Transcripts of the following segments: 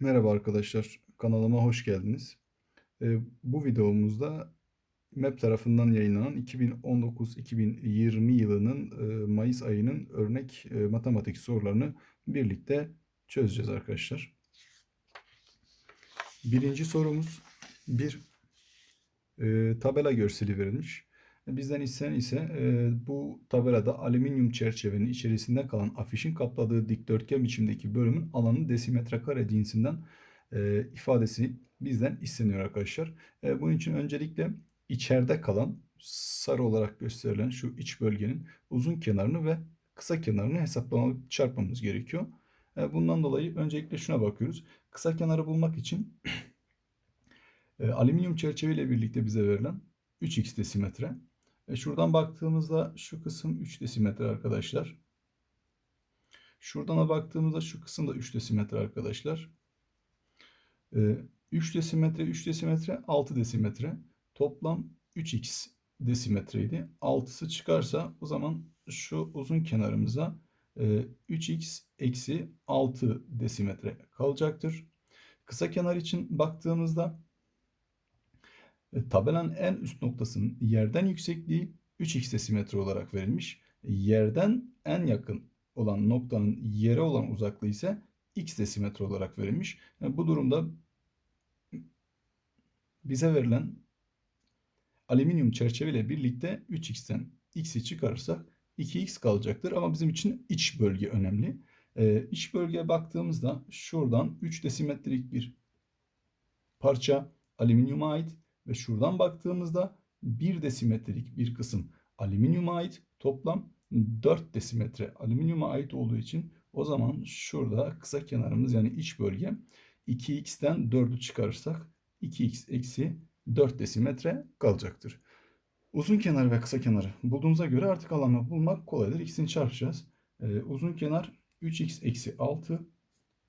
Merhaba arkadaşlar, kanalıma hoş geldiniz. Ee, bu videomuzda MEP tarafından yayınlanan 2019-2020 yılının e, Mayıs ayının örnek e, matematik sorularını birlikte çözeceğiz arkadaşlar. Birinci sorumuz bir e, tabela görseli verilmiş. Bizden istenen ise e, bu tabelada alüminyum çerçevenin içerisinde kalan afişin kapladığı dikdörtgen biçimdeki bölümün alanı desimetre kare cinsinden e, ifadesi bizden isteniyor arkadaşlar. E, bunun için öncelikle içeride kalan sarı olarak gösterilen şu iç bölgenin uzun kenarını ve kısa kenarını hesaplamalı çarpmamız gerekiyor. E, bundan dolayı öncelikle şuna bakıyoruz. Kısa kenarı bulmak için e, alüminyum çerçeve ile birlikte bize verilen 3x desimetre e şuradan baktığımızda şu kısım 3 desimetre arkadaşlar. Şuradan da baktığımızda şu kısım da 3 desimetre arkadaşlar. E, 3 desimetre, 3 desimetre, 6 desimetre. Toplam 3x desimetreydi. 6'sı çıkarsa o zaman şu uzun kenarımıza e, 3x eksi 6 desimetre kalacaktır. Kısa kenar için baktığımızda e, tabelanın en üst noktasının yerden yüksekliği 3x desimetre olarak verilmiş. Yerden en yakın olan noktanın yere olan uzaklığı ise x desimetre olarak verilmiş. Yani e, bu durumda bize verilen alüminyum çerçeve ile birlikte 3x'ten x'i çıkarırsak 2x kalacaktır. Ama bizim için iç bölge önemli. Ee, iç bölgeye baktığımızda şuradan 3 desimetrelik bir parça alüminyuma ait ve şuradan baktığımızda 1 desimetrelik bir kısım alüminyuma ait toplam 4 desimetre alüminyuma ait olduğu için o zaman şurada kısa kenarımız yani iç bölge 2x'ten 4'ü çıkarırsak 2x eksi 4 desimetre kalacaktır. Uzun kenar ve kısa kenarı bulduğumuza göre artık alanı bulmak kolaydır. İkisini çarpacağız. Ee, uzun kenar 3x eksi 6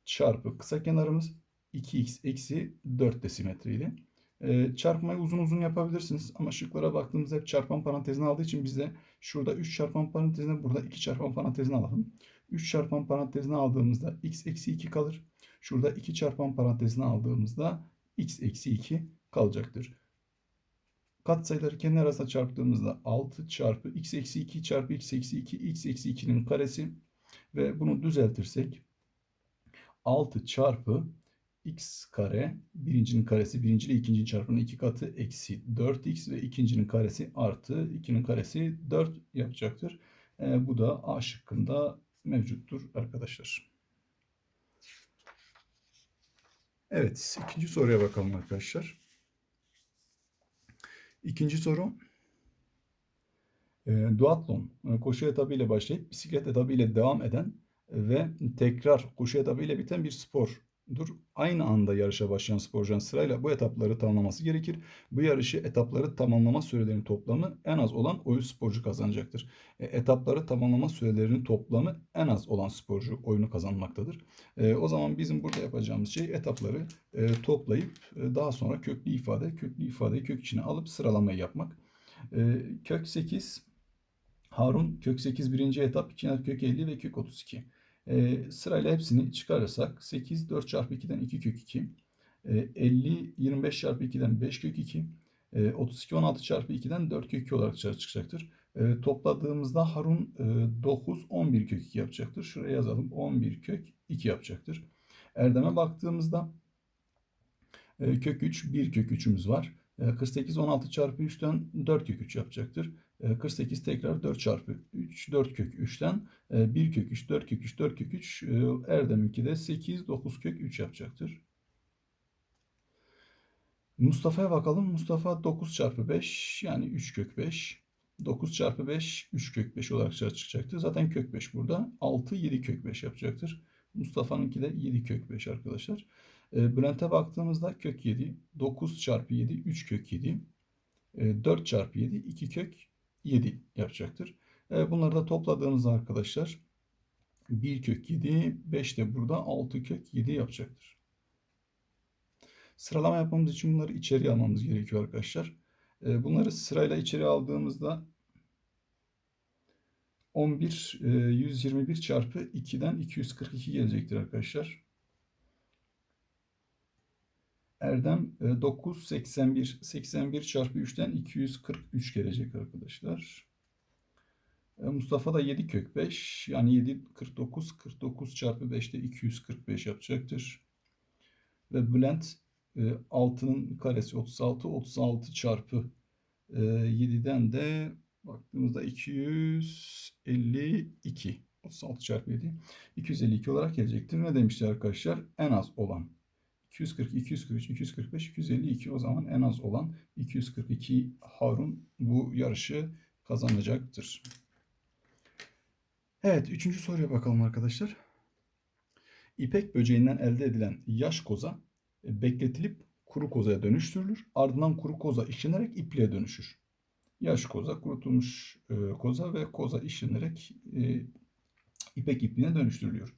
çarpı kısa kenarımız 2x eksi 4 desimetreydi. E, çarpmayı uzun uzun yapabilirsiniz ama şıklara baktığımızda hep çarpan parantezini aldığı için biz de şurada 3 çarpan parantezine burada 2 çarpan parantezini alalım. 3 çarpan parantezini aldığımızda x eksi 2 kalır. Şurada 2 çarpan parantezini aldığımızda x eksi 2 kalacaktır. Katsayıları kendi arasında çarptığımızda 6 çarpı x eksi 2 çarpı x eksi 2 x eksi 2'nin karesi ve bunu düzeltirsek 6 çarpı x kare birincinin karesi birinci ile ikincinin çarpımının iki katı eksi 4x ve ikincinin karesi artı 2'nin karesi 4 yapacaktır. E, bu da A şıkkında mevcuttur arkadaşlar. Evet ikinci soruya bakalım arkadaşlar. İkinci soru e, duatlon e, koşu etabıyla başlayıp bisiklet etabıyla devam eden ve tekrar koşu etabıyla biten bir spor dur. Aynı anda yarışa başlayan sporcuların sırayla bu etapları tamamlaması gerekir. Bu yarışı etapları tamamlama sürelerinin toplamı en az olan oyun sporcu kazanacaktır. E, etapları tamamlama sürelerinin toplamı en az olan sporcu oyunu kazanmaktadır. E, o zaman bizim burada yapacağımız şey etapları e, toplayıp e, daha sonra köklü ifade, köklü ifadeyi kök içine alıp sıralamayı yapmak. E, kök 8 Harun kök 8 birinci etap, ikinci kök 50 ve kök 32. E, sırayla hepsini çıkarırsak 8 4 çarpı 2'den 2 kök 2. E, 50 25 çarpı 2'den 5 kök 2. E, 32 16 çarpı 2'den 4 kök 2 olarak çıkacaktır. E, topladığımızda Harun e, 9 11 kök 2 yapacaktır. Şuraya yazalım 11 kök 2 yapacaktır. Erdem'e baktığımızda e, kök 3 1 kök 3'ümüz var. 48 16 çarpı 3'ten 4 kök 3 yapacaktır. 48 tekrar 4 çarpı 3 4 kök 3'ten 1 kök 3 4 kök 3 4 kök 3 Erdem'inki de 8 9 kök 3 yapacaktır. Mustafa'ya bakalım. Mustafa 9 çarpı 5 yani 3 kök 5. 9 çarpı 5 3 kök 5 olarak çıkacaktır. Zaten kök 5 burada. 6 7 kök 5 yapacaktır. Mustafa'nınki de 7 kök 5 arkadaşlar. Bülent'e baktığımızda kök 7. 9 çarpı 7 3 kök 7. 4 çarpı 7 2 kök 7 yapacaktır. E, bunları da topladığımızda arkadaşlar 1 kök 7, 5 de burada 6 kök 7 yapacaktır. Sıralama yapmamız için bunları içeri almamız gerekiyor arkadaşlar. E, bunları sırayla içeri aldığımızda 11 121 e, çarpı 2'den 242 gelecektir arkadaşlar. Erdem e, 9, 81. 81 çarpı 3'ten 243 gelecek arkadaşlar. E, Mustafa da 7 kök 5. Yani 7, 49. 49 çarpı 5'te 245 yapacaktır. Ve Bülent e, 6'nın karesi 36. 36 çarpı e, 7'den de baktığımızda 252. 36 çarpı 7. 252 olarak gelecektir. Ne demişti arkadaşlar? En az olan. 240, 243, 245, 252 o zaman en az olan 242 Harun bu yarışı kazanacaktır. Evet, üçüncü soruya bakalım arkadaşlar. İpek böceğinden elde edilen yaş koza e, bekletilip kuru kozaya dönüştürülür. Ardından kuru koza işlenerek ipliğe dönüşür. Yaş koza, kurutulmuş e, koza ve koza işlenerek e, ipek ipliğine dönüştürülüyor.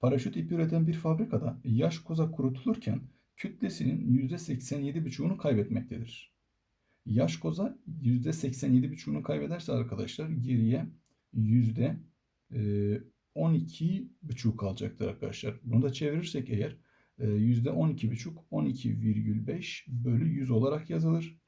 Paraşüt ipi üreten bir fabrikada yaş koza kurutulurken kütlesinin %87,5'unu kaybetmektedir. Yaş koza %87,5'unu kaybederse arkadaşlar geriye yüzde e, 12,5 kalacaktır arkadaşlar. Bunu da çevirirsek eğer e, yüzde 12,5 12,5 bölü 100 olarak yazılır.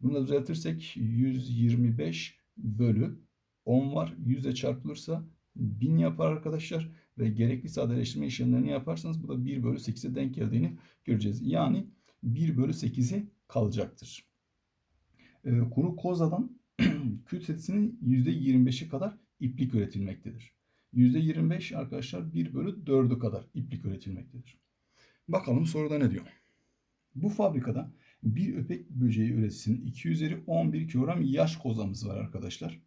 Bunu da düzeltirsek 125 bölü 10 var. Yüzde çarpılırsa 1000 yapar arkadaşlar. Ve gerekli sadeleştirme işlemlerini yaparsanız bu da 1 bölü 8'e denk geldiğini göreceğiz. Yani 1 bölü 8'e kalacaktır. E, kuru kozadan kütlesinin %25'i kadar iplik üretilmektedir. %25 arkadaşlar 1 bölü 4'ü kadar iplik üretilmektedir. Bakalım soruda ne diyor? Bu fabrikada bir öpek böceği üreticisinin 2 üzeri 11 kilogram yaş kozamız var arkadaşlar.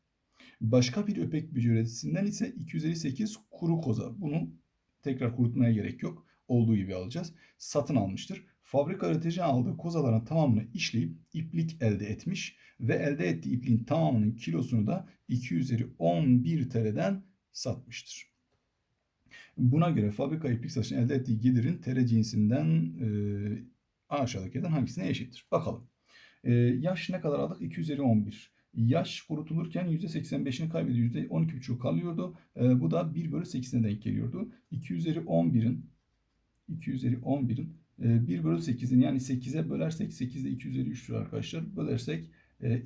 Başka bir öpek üreticisinden ise 2 üzeri 8 kuru koza. Bunu tekrar kurutmaya gerek yok. Olduğu gibi alacağız. Satın almıştır. Fabrika üretici aldığı kozaların tamamını işleyip iplik elde etmiş ve elde ettiği ipliğin tamamının kilosunu da 2 üzeri 11 TL'den satmıştır. Buna göre fabrika iplik satışında elde ettiği gelirin TL cinsinden e, aşağıdakilerden hangisine eşittir? Bakalım. E, yaş ne kadar aldık? 2 üzeri 11. Yaş kurutulurken %85'ini kaybediyor. %12,5 kalıyordu. E, bu da 1 bölü 8'ine denk geliyordu. 2 üzeri 11'in 2 üzeri 11'in 1 bölü 8'in yani 8'e bölersek 8'de 2 üzeri 3'tür arkadaşlar. Bölersek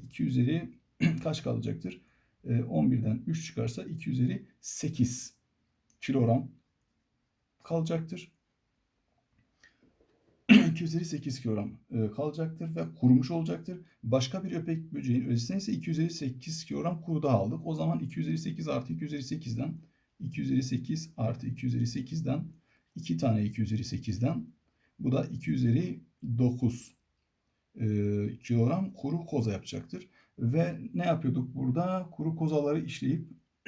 2 üzeri kaç kalacaktır? 11'den 3 çıkarsa 2 üzeri 8 kilogram kalacaktır. 2 üzeri 8 kilogram kalacaktır ve kurumuş olacaktır. Başka bir öpek böceğin üreticisine ise 2 üzeri 8 kilogram kuru daha aldık. O zaman 2 üzeri 8 artı 2 üzeri 8'den 2 üzeri 8 artı 2 üzeri 8'den 2 tane 2 üzeri 8'den bu da 2 üzeri 9 kilogram kuru koza yapacaktır. Ve ne yapıyorduk burada? Kuru kozaları işleyip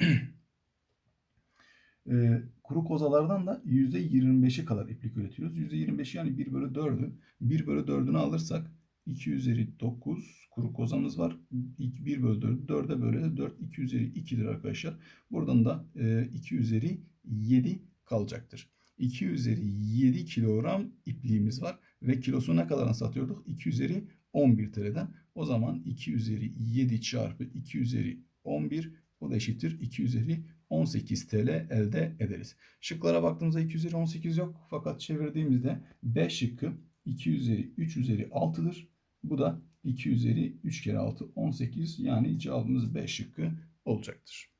e, kuru kozalardan da %25'i kadar iplik üretiyoruz. %25 yani 1 bölü 4'ü. 1 bölü 4'ünü alırsak 2 üzeri 9 kuru kozamız var. 1 bölü 4, 4'e böyle 4 2 üzeri 2'dir arkadaşlar. Buradan da e, 2 üzeri 7 kalacaktır. 2 üzeri 7 kilogram ipliğimiz var. Ve kilosu ne kadar satıyorduk? 2 üzeri 11 TL'den. O zaman 2 üzeri 7 çarpı 2 üzeri 11 o da eşittir 2 üzeri 18 TL elde ederiz. Şıklara baktığımızda 2 üzeri 18 yok. Fakat çevirdiğimizde B şıkkı 2 üzeri 3 üzeri 6'dır. Bu da 2 üzeri 3 kere 6 18 yani cevabımız B şıkkı olacaktır.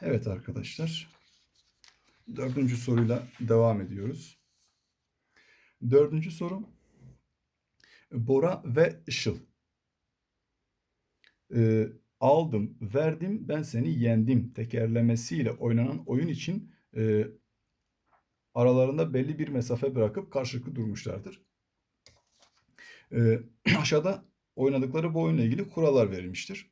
Evet arkadaşlar. Dördüncü soruyla devam ediyoruz. Dördüncü soru. Bora ve Işıl. Ee, aldım, verdim, ben seni yendim tekerlemesiyle oynanan oyun için e, aralarında belli bir mesafe bırakıp karşılıklı durmuşlardır. E, aşağıda oynadıkları bu oyunla ilgili kurallar verilmiştir.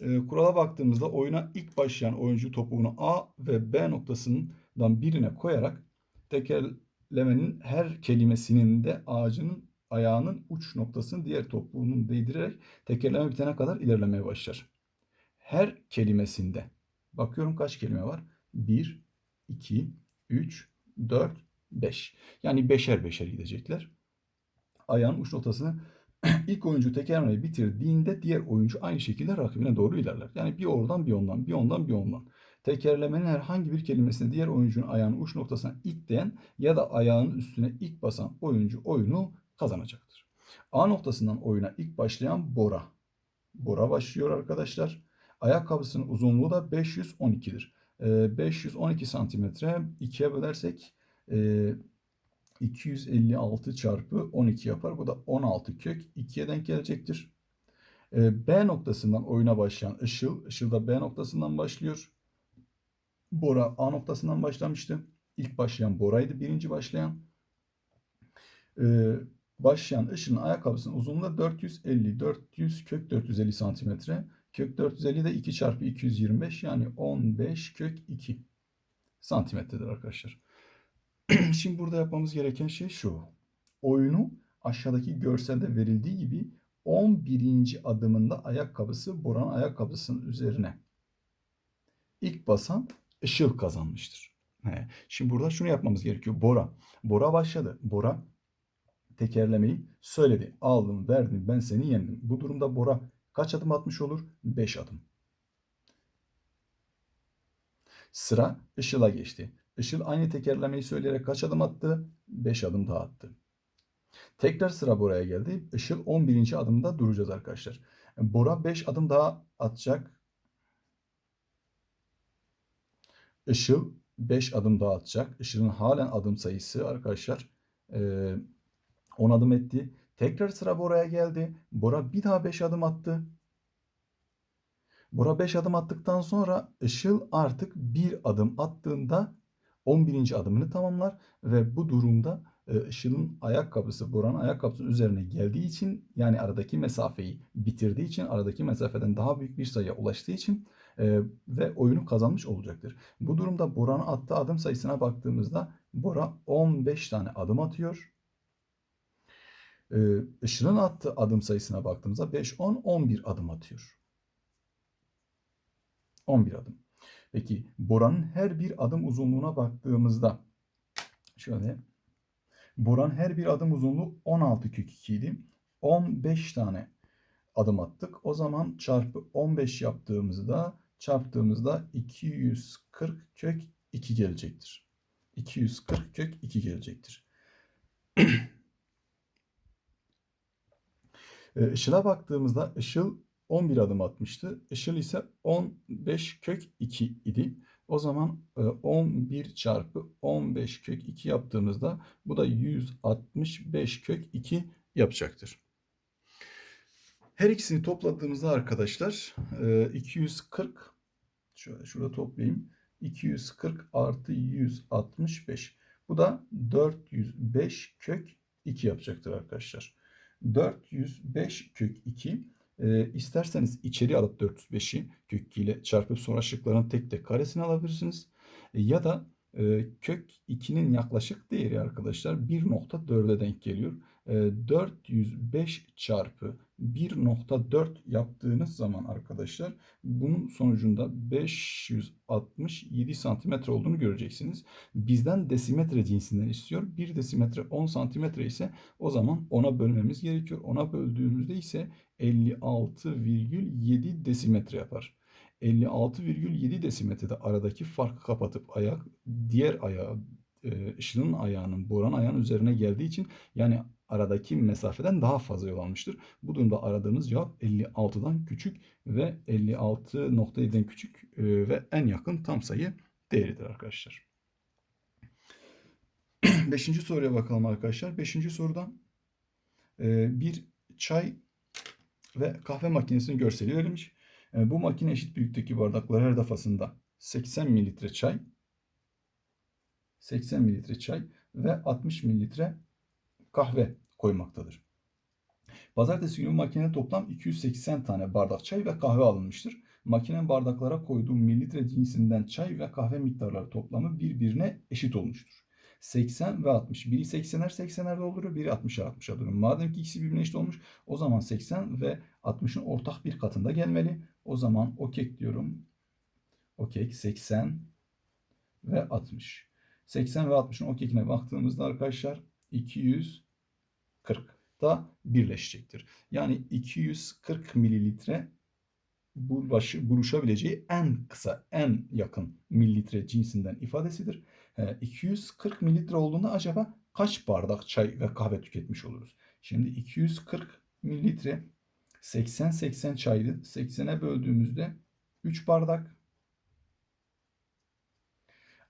E, kurala baktığımızda oyuna ilk başlayan oyuncu topuğunu A ve B noktasından birine koyarak tekerlemenin her kelimesinin de ağacının ayağının uç noktasını diğer topuğunun değdirerek tekerleme bitene kadar ilerlemeye başlar. Her kelimesinde bakıyorum kaç kelime var? 1, 2, 3, 4, 5. Yani beşer beşer gidecekler. Ayağın uç noktasını ilk oyuncu tekerlemeyi bitirdiğinde diğer oyuncu aynı şekilde rakibine doğru ilerler. Yani bir oradan bir ondan, bir ondan bir ondan. Tekerlemenin herhangi bir kelimesine diğer oyuncunun ayağının uç noktasına itleyen ya da ayağının üstüne ilk basan oyuncu oyunu kazanacaktır. A noktasından oyuna ilk başlayan Bora. Bora başlıyor arkadaşlar. Ayakkabısının uzunluğu da 512'dir. Ee, 512 santimetre 2'ye bölersek e, 256 çarpı 12 yapar. Bu da 16 kök 2'ye denk gelecektir. Ee, B noktasından oyuna başlayan Işıl. Işıl da B noktasından başlıyor. Bora A noktasından başlamıştı. İlk başlayan Bora'ydı. Birinci başlayan. Ee, başlayan Işıl'ın ayakkabısının uzunluğu 450. 400 kök 450 santimetre. Kök 450 de 2 çarpı 225 yani 15 kök 2 santimetredir arkadaşlar. Şimdi burada yapmamız gereken şey şu. Oyunu aşağıdaki görselde verildiği gibi 11. adımında ayakkabısı Boran ayakkabısının üzerine ilk basan Işıl kazanmıştır. He. Şimdi burada şunu yapmamız gerekiyor. Bora. Bora başladı. Bora tekerlemeyi söyledi. Aldım, verdim, ben seni yendim. Bu durumda Bora kaç adım atmış olur? 5 adım. Sıra Işıl'a geçti. Işıl aynı tekerlemeyi söyleyerek kaç adım attı? 5 adım daha attı. Tekrar sıra Bora'ya geldi. Işıl 11. adımda duracağız arkadaşlar. Bora 5 adım daha atacak. Işıl 5 adım daha atacak. Işıl'ın halen adım sayısı arkadaşlar 10 adım etti. Tekrar sıra Bora'ya geldi. Bora bir daha 5 adım attı. Bora 5 adım attıktan sonra Işıl artık bir adım attığında 11. adımını tamamlar ve bu durumda Işıl'ın ayakkabısı Bora'nın ayakkabısının üzerine geldiği için yani aradaki mesafeyi bitirdiği için aradaki mesafeden daha büyük bir sayıya ulaştığı için e, ve oyunu kazanmış olacaktır. Bu durumda Bora'nın attığı adım sayısına baktığımızda Bora 15 tane adım atıyor. E, Işıl'ın attığı adım sayısına baktığımızda 5, 10, 11 adım atıyor. 11 adım. Peki Bora'nın her bir adım uzunluğuna baktığımızda şöyle Boran her bir adım uzunluğu 16 kök 2 idi. 15 tane adım attık. O zaman çarpı 15 yaptığımızda çarptığımızda 240 kök 2 gelecektir. 240 kök 2 gelecektir. Işıl'a baktığımızda Işıl 11 adım atmıştı. Işıl ise 15 kök 2 idi. O zaman 11 e, çarpı 15 kök 2 yaptığımızda bu da 165 kök 2 yapacaktır. Her ikisini topladığımızda arkadaşlar 240 e, şöyle şurada toplayayım. 240 artı 165. Bu da 405 kök 2 yapacaktır arkadaşlar. 405 kök 2 e, isterseniz içeri alıp 405'i kök ile çarpıp sonra şıkların tek tek karesini alabilirsiniz. E, ya da e, kök 2'nin yaklaşık değeri arkadaşlar 1.4'e denk geliyor. 405 ee, çarpı 1.4 yaptığınız zaman arkadaşlar bunun sonucunda 567 santimetre olduğunu göreceksiniz. Bizden desimetre cinsinden istiyor. 1 desimetre 10 santimetre ise o zaman 10'a bölmemiz gerekiyor. 10'a böldüğümüzde ise 56,7 desimetre yapar. 56,7 desimetrede aradaki farkı kapatıp ayak diğer ayağı e, ışının ayağının boran ayağının üzerine geldiği için yani aradaki mesafeden daha fazla yol almıştır. Bu durumda aradığımız cevap 56'dan küçük ve 56.7'den küçük e, ve en yakın tam sayı değeridir arkadaşlar. Beşinci soruya bakalım arkadaşlar. Beşinci soruda e, bir çay ve kahve makinesinin görseli verilmiş. E, bu makine eşit büyüklükteki bardaklar her defasında 80 mililitre çay, 80 mililitre çay ve 60 mililitre kahve koymaktadır. Pazartesi günü makinede toplam 280 tane bardak çay ve kahve alınmıştır. Makine bardaklara koyduğu mililitre cinsinden çay ve kahve miktarları toplamı birbirine eşit olmuştur. 80 ve 60. Biri 80'er 80'er dolduruyor, biri 60'er 60'er dolduruyor. Madem ki ikisi birbirine eşit olmuş, o zaman 80 ve 60'ın ortak bir katında gelmeli. O zaman o kek diyorum. O kek 80 ve 60. 80 ve 60'ın o kekine baktığımızda arkadaşlar 240 da birleşecektir. Yani 240 mililitre bulaşı, buluşabileceği en kısa, en yakın mililitre cinsinden ifadesidir. E, 240 mililitre olduğunda acaba kaç bardak çay ve kahve tüketmiş oluruz? Şimdi 240 mililitre 80-80 çaydı. 80'e böldüğümüzde 3 bardak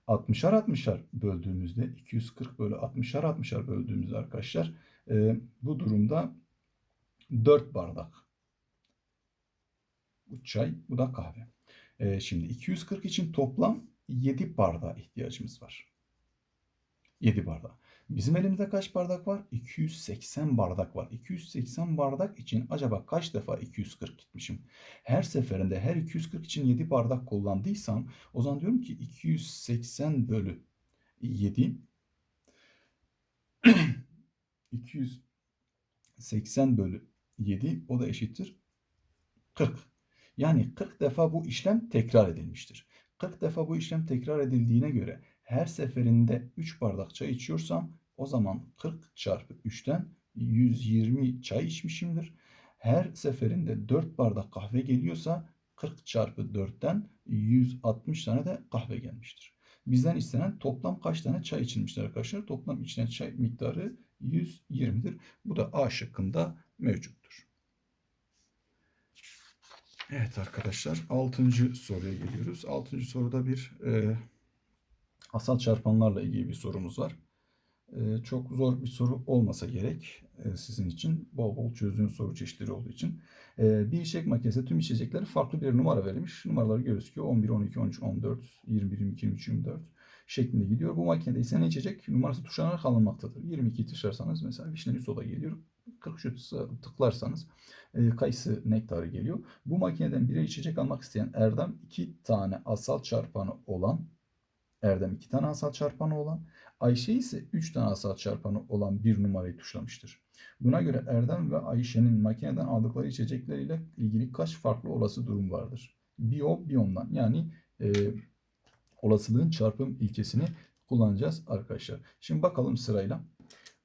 60'ar 60'ar böldüğümüzde 240 bölü 60'ar 60'ar böldüğümüzde arkadaşlar e, bu durumda 4 bardak. Bu çay, bu da kahve. E, şimdi 240 için toplam 7 bardağa ihtiyacımız var. 7 bardak. Bizim elimizde kaç bardak var? 280 bardak var. 280 bardak için acaba kaç defa 240 gitmişim? Her seferinde her 240 için 7 bardak kullandıysam o zaman diyorum ki 280 bölü 7 280 bölü 7 o da eşittir 40. Yani 40 defa bu işlem tekrar edilmiştir. 40 defa bu işlem tekrar edildiğine göre her seferinde 3 bardak çay içiyorsam o zaman 40 çarpı 3'ten 120 çay içmişimdir. Her seferinde 4 bardak kahve geliyorsa 40 çarpı 4'ten 160 tane de kahve gelmiştir. Bizden istenen toplam kaç tane çay içilmiştir arkadaşlar? Toplam içilen çay miktarı 120'dir. Bu da A şıkkında mevcuttur. Evet arkadaşlar 6. soruya geliyoruz. 6. soruda bir e, asal çarpanlarla ilgili bir sorumuz var. E, çok zor bir soru olmasa gerek e, sizin için. Bol bol çözdüğünüz soru çeşitleri olduğu için. E, bir içecek makinesinde tüm içecekleri farklı bir numara verilmiş. Numaraları görüyoruz ki 11, 12, 13, 14, 21, 22, 23, 24 şeklinde gidiyor. Bu makinede ise ne içecek numarası tuşlanarak alınmaktadır. 22 tuşlarsanız mesela vişneli soda geliyor. 43 tıklarsanız e, kayısı nektarı geliyor. Bu makineden biri içecek almak isteyen Erdem iki tane asal çarpanı olan Erdem iki tane asal çarpanı olan Ayşe ise 3 tane asal çarpanı olan bir numarayı tuşlamıştır. Buna göre Erdem ve Ayşe'nin makineden aldıkları içecekleriyle ilgili kaç farklı olası durum vardır? Bio, biyondan yani e, olasılığın çarpım ilkesini kullanacağız arkadaşlar. Şimdi bakalım sırayla.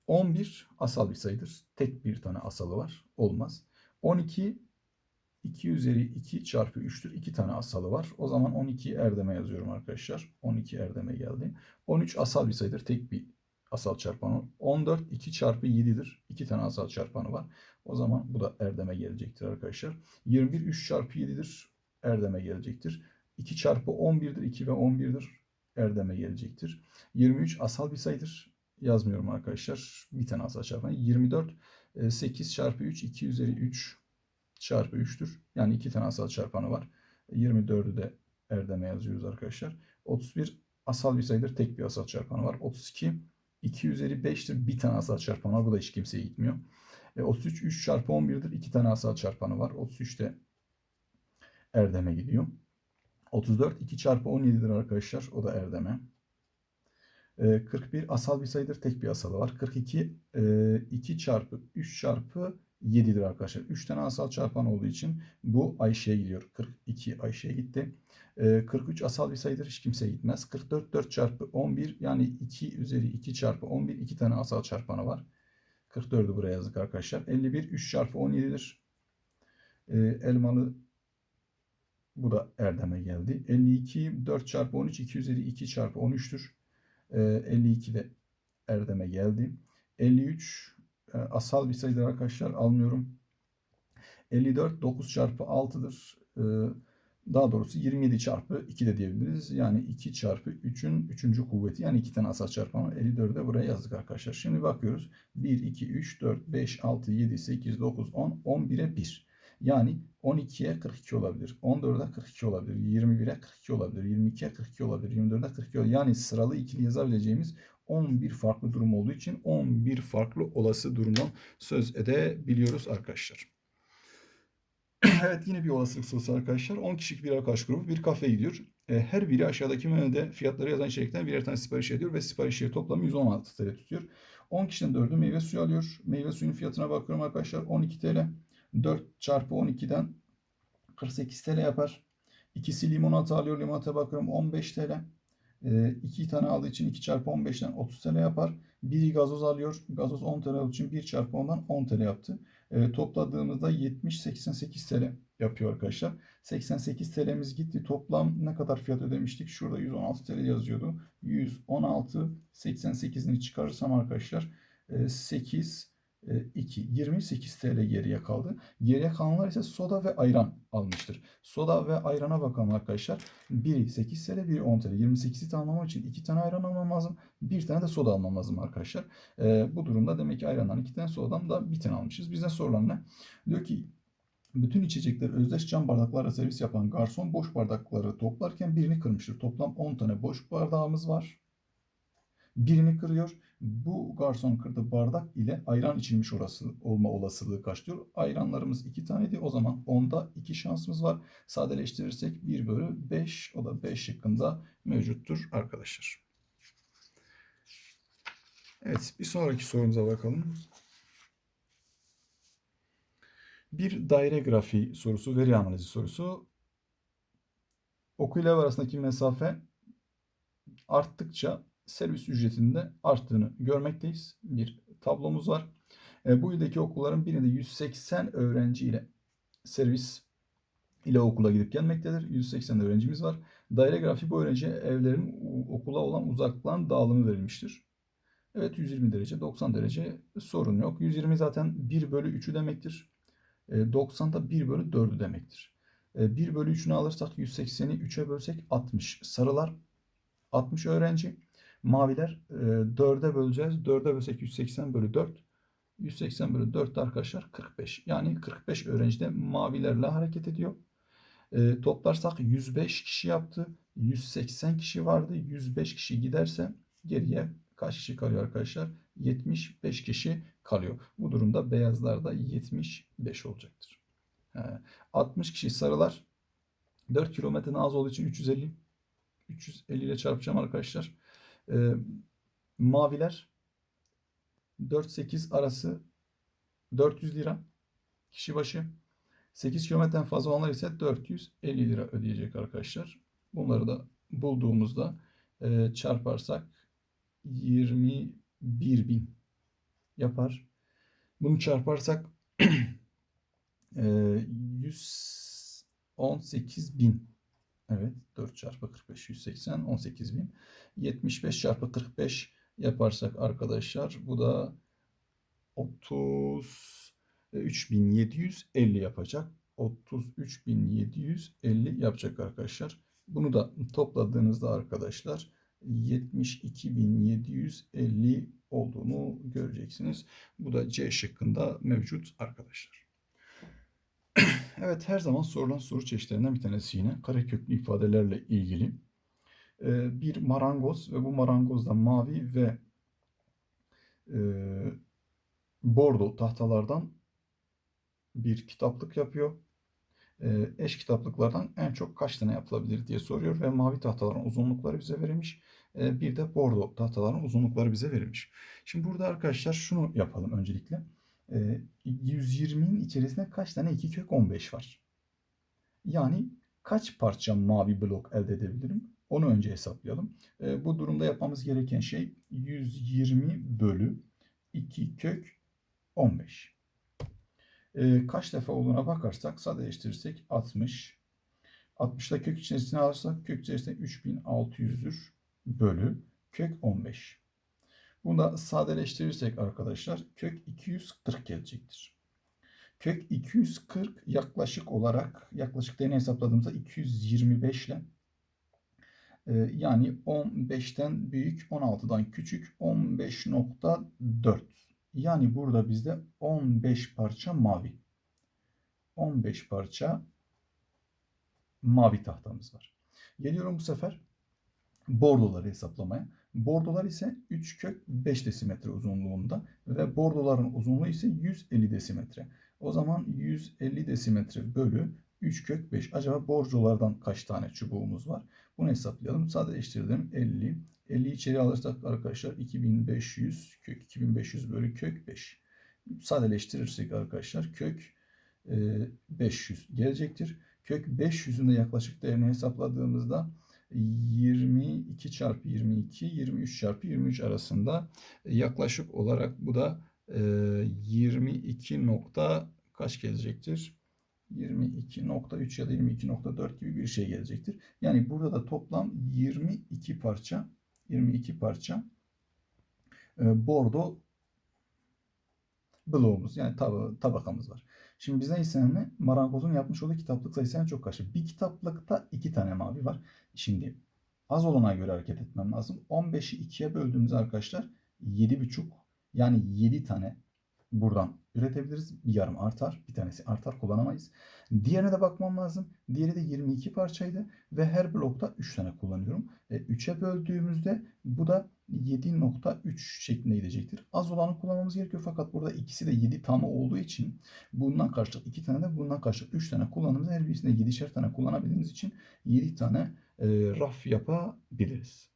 11 asal bir sayıdır. Tek bir tane asalı var. Olmaz. 12 2 üzeri 2 çarpı 3'tür. 2 tane asalı var. O zaman 12 erdeme yazıyorum arkadaşlar. 12 erdeme geldi. 13 asal bir sayıdır. Tek bir asal çarpanı. 14 2 çarpı 7'dir. 2 tane asal çarpanı var. O zaman bu da erdeme gelecektir arkadaşlar. 21 3 çarpı 7'dir. Erdeme gelecektir. 2 çarpı 11'dir. 2 ve 11'dir. Erdeme gelecektir. 23 asal bir sayıdır. Yazmıyorum arkadaşlar. Bir tane asal çarpanı. 24 8 çarpı 3 2 üzeri 3 çarpı 3'tür. Yani iki tane asal çarpanı var. 24'ü de erdeme yazıyoruz arkadaşlar. 31 asal bir sayıdır. Tek bir asal çarpanı var. 32 2 üzeri 5'tir. Bir tane asal çarpanı var. Bu da hiç kimseye gitmiyor. E, 33 3 çarpı 11'dir. İki tane asal çarpanı var. 33 de erdeme gidiyor. 34 2 çarpı 17'dir arkadaşlar. O da erdeme. 41 e, asal bir sayıdır. Tek bir asalı var. 42 2 e, çarpı 3 çarpı 7'dir arkadaşlar. 3 tane asal çarpan olduğu için bu Ayşe'ye gidiyor. 42 Ayşe'ye gitti. 43 asal bir sayıdır. Hiç kimseye gitmez. 44 4 çarpı 11 yani 2 üzeri 2 çarpı 11 2 tane asal çarpanı var. 44'ü buraya yazdık arkadaşlar. 51 3 çarpı 17'dir. Elmalı bu da Erdem'e geldi. 52 4 çarpı 13 2 üzeri 2 çarpı 13'tür. 52 de Erdem'e geldi. 53 e, asal bir sayıdır arkadaşlar almıyorum. 54 9 çarpı 6'dır. E, daha doğrusu 27 çarpı 2 de diyebiliriz. Yani 2 çarpı 3'ün 3. kuvveti yani 2 tane asal çarpanı 54'ü de buraya yazdık arkadaşlar. Şimdi bakıyoruz. 1, 2, 3, 4, 5, 6, 7, 8, 9, 10, 11'e 1. Yani 12'ye 42 olabilir. 14'e 42 olabilir. 21'e 42 olabilir. 22'ye 42 olabilir. 24'e 42 olabilir. Yani sıralı ikili yazabileceğimiz 11 farklı durum olduğu için 11 farklı olası durumdan söz edebiliyoruz arkadaşlar. evet yine bir olasılık sorusu arkadaşlar. 10 kişilik bir arkadaş grubu bir kafeye gidiyor. E, her biri aşağıdaki menüde fiyatları yazan içerikten birer tane sipariş ediyor ve siparişleri toplamı 116 TL tutuyor. 10 kişinin 4'ü meyve suyu alıyor. Meyve suyunun fiyatına bakıyorum arkadaşlar 12 TL. 4 çarpı 12'den 48 TL yapar. İkisi limonata alıyor. Limonata bakıyorum 15 TL. 2 ee, tane aldığı için 2 çarpı 15'ten 30 TL yapar. Biri gazoz alıyor. Gazoz 10 TL olduğu için 1 çarpı 10'dan 10 TL yaptı. E, topladığımızda 70-88 TL yapıyor arkadaşlar. 88 TL'miz gitti. Toplam ne kadar fiyat ödemiştik? Şurada 116 TL yazıyordu. 116 88'ini çıkarırsam arkadaşlar e, 8 2 28 TL geriye kaldı. Geriye kalanlar ise soda ve ayran almıştır. Soda ve ayrana bakalım arkadaşlar. Biri 8 TL, biri 10 TL. 28'i tamamlamak için 2 tane ayran almam lazım. Bir tane de soda almam lazım arkadaşlar. Ee, bu durumda demek ki ayrandan 2 tane sodadan da bir tane almışız. Bizden sorulan ne? Diyor ki bütün içecekleri özdeş cam bardaklarla servis yapan garson boş bardakları toplarken birini kırmıştır. Toplam 10 tane boş bardağımız var. Birini kırıyor. Bu garson kırdığı bardak ile ayran içilmiş orası olma olasılığı kaç diyor? Ayranlarımız 2 taneydi. O zaman onda 2 şansımız var. Sadeleştirirsek 1 bölü 5. O da 5 şıkkında mevcuttur arkadaşlar. Evet bir sonraki sorumuza bakalım. Bir daire grafiği sorusu, veri analizi sorusu. Oku ile arasındaki mesafe arttıkça servis ücretinde arttığını görmekteyiz. Bir tablomuz var. E, bu ildeki okulların birinde 180 öğrenci ile servis ile okula gidip gelmektedir. 180 öğrencimiz var. Daire grafiği bu öğrenci evlerin okula olan uzaklığın dağılımı verilmiştir. Evet 120 derece, 90 derece sorun yok. 120 zaten 1 bölü 3'ü demektir. E, 90 da 1 bölü 4'ü demektir. E, 1 bölü 3'ünü alırsak 180'i 3'e bölsek 60. Sarılar 60 öğrenci. Maviler e, 4'e böleceğiz. 4'e bölsek 180 bölü 4. 180 bölü 4 arkadaşlar 45. Yani 45 öğrenci de mavilerle hareket ediyor. E, toplarsak 105 kişi yaptı. 180 kişi vardı. 105 kişi giderse geriye kaç kişi kalıyor arkadaşlar? 75 kişi kalıyor. Bu durumda beyazlarda 75 olacaktır. He, 60 kişi sarılar. 4 kilometrenin az olduğu için 350. 350 ile çarpacağım arkadaşlar. E, maviler 4-8 arası 400 lira kişi başı. 8 kilometreden fazla olanlar ise 450 lira ödeyecek arkadaşlar. Bunları da bulduğumuzda e, çarparsak 21 bin yapar. Bunu çarparsak e, 118 bin Evet 4 çarpı 45 180 18 bin. 75 çarpı 45 yaparsak arkadaşlar bu da 33.750 yapacak. 33.750 yapacak arkadaşlar. Bunu da topladığınızda arkadaşlar 72.750 olduğunu göreceksiniz. Bu da C şıkkında mevcut arkadaşlar. Evet her zaman sorulan soru çeşitlerinden bir tanesi yine kareköklü ifadelerle ilgili. Ee, bir marangoz ve bu marangozda mavi ve e, bordo tahtalardan bir kitaplık yapıyor. E, eş kitaplıklardan en çok kaç tane yapılabilir diye soruyor ve mavi tahtaların uzunlukları bize verilmiş. E, bir de bordo tahtaların uzunlukları bize verilmiş. Şimdi burada arkadaşlar şunu yapalım öncelikle. 120'nin ee, içerisinde kaç tane 2 kök 15 var? Yani kaç parça mavi blok elde edebilirim? Onu önce hesaplayalım. Ee, bu durumda yapmamız gereken şey 120 bölü 2 kök 15. Ee, kaç defa olduğuna bakarsak sadeleştirirsek 60. 60'da kök içerisine alırsak kök içerisinde 3600'dür bölü kök 15. Bunu da sadeleştirirsek arkadaşlar kök 240 gelecektir. Kök 240 yaklaşık olarak yaklaşık deney hesapladığımızda 225 ile e, yani 15'ten büyük 16'dan küçük 15.4 yani burada bizde 15 parça mavi 15 parça mavi tahtamız var. Geliyorum bu sefer bordoları hesaplamaya. Bordolar ise 3 kök 5 desimetre uzunluğunda ve bordoların uzunluğu ise 150 desimetre. O zaman 150 desimetre bölü 3 kök 5. Acaba bordolardan kaç tane çubuğumuz var? Bunu hesaplayalım. Sadeleştirdim 50. 50 içeri alırsak arkadaşlar 2500 kök 2500 bölü kök 5. Sadeleştirirsek arkadaşlar kök 500 e, gelecektir. Kök 500'ün de yaklaşık değerini hesapladığımızda 22 çarpı 22, 23 çarpı 23 arasında yaklaşık olarak bu da e, 22 nokta kaç gelecektir? 22.3 ya da 22.4 gibi bir şey gelecektir. Yani burada da toplam 22 parça 22 parça e, bordo bloğumuz yani tab tabakamız var. Şimdi bizden istenen ne? Marangozun yapmış olduğu kitaplık sayısına çok karşı. Bir kitaplıkta iki tane mavi var. Şimdi az olana göre hareket etmem lazım. 15'i 2'ye böldüğümüzde arkadaşlar 7,5 yani 7 tane buradan üretebiliriz. Bir yarım artar. Bir tanesi artar kullanamayız. Diğerine de bakmam lazım. Diğeri de 22 parçaydı ve her blokta 3 tane kullanıyorum. E, 3'e böldüğümüzde bu da 7.3 şeklinde gidecektir. Az olanı kullanmamız gerekiyor fakat burada ikisi de 7 tamı olduğu için bundan karşılık 2 tane de bundan karşılık 3 tane kullandığımızda her birisinde 7'şer tane kullanabildiğimiz için 7 tane e, raf yapabiliriz.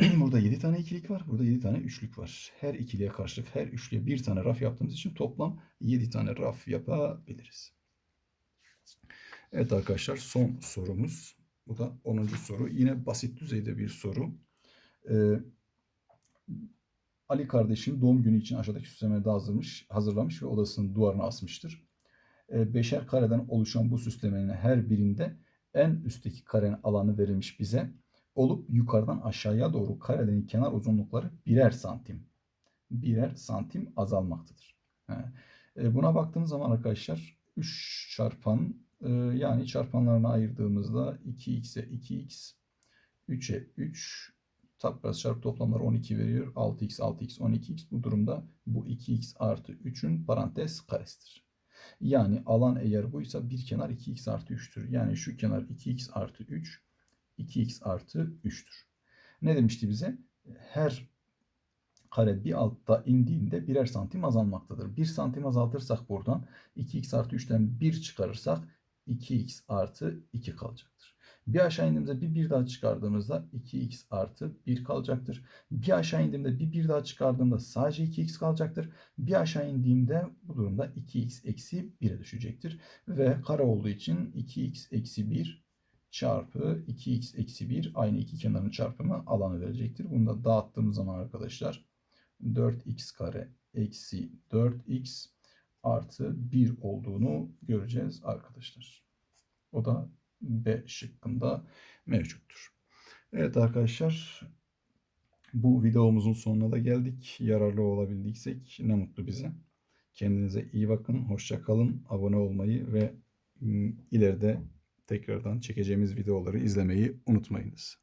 Burada 7 tane ikilik var. Burada 7 tane üçlük var. Her ikiliye karşılık her üçlüye bir tane raf yaptığımız için toplam 7 tane raf yapabiliriz. Evet arkadaşlar son sorumuz. Bu da 10. soru. Yine basit düzeyde bir soru. Ee, Ali kardeşim doğum günü için aşağıdaki süslemeleri de hazırlamış, hazırlamış ve odasının duvarına asmıştır. Ee, beşer kareden oluşan bu süslemenin her birinde en üstteki karenin alanı verilmiş bize olup yukarıdan aşağıya doğru karelerin kenar uzunlukları birer santim. Birer santim azalmaktadır. He. E, buna baktığımız zaman arkadaşlar 3 çarpan e, yani çarpanlarına ayırdığımızda 2x'e 2x 3'e 3 Tapraz çarpı toplamları 12 veriyor. 6x 6x 12x bu durumda bu 2x artı 3'ün parantez karesidir. Yani alan eğer buysa bir kenar 2x artı 3'tür. Yani şu kenar 2x artı 3 2x artı 3'tür. Ne demişti bize? Her kare bir altta indiğinde birer santim azalmaktadır. 1 santim azaltırsak buradan 2x artı 3'ten 1 çıkarırsak 2x artı 2 kalacaktır. Bir aşağı indiğimizde bir bir daha çıkardığımızda 2x artı 1 kalacaktır. Bir aşağı indiğimde bir bir daha çıkardığımda sadece 2x kalacaktır. Bir aşağı indiğimde bu durumda 2x eksi 1'e düşecektir. Ve kare olduğu için 2x eksi 1 çarpı 2x eksi 1 aynı iki kenarın çarpımı alanı verecektir. Bunu da dağıttığımız zaman arkadaşlar 4x kare eksi 4x artı 1 olduğunu göreceğiz arkadaşlar. O da B şıkkında mevcuttur. Evet arkadaşlar bu videomuzun sonuna da geldik. Yararlı olabildiysek ne mutlu bize. Kendinize iyi bakın. Hoşça kalın. Abone olmayı ve ileride tekrardan çekeceğimiz videoları izlemeyi unutmayınız.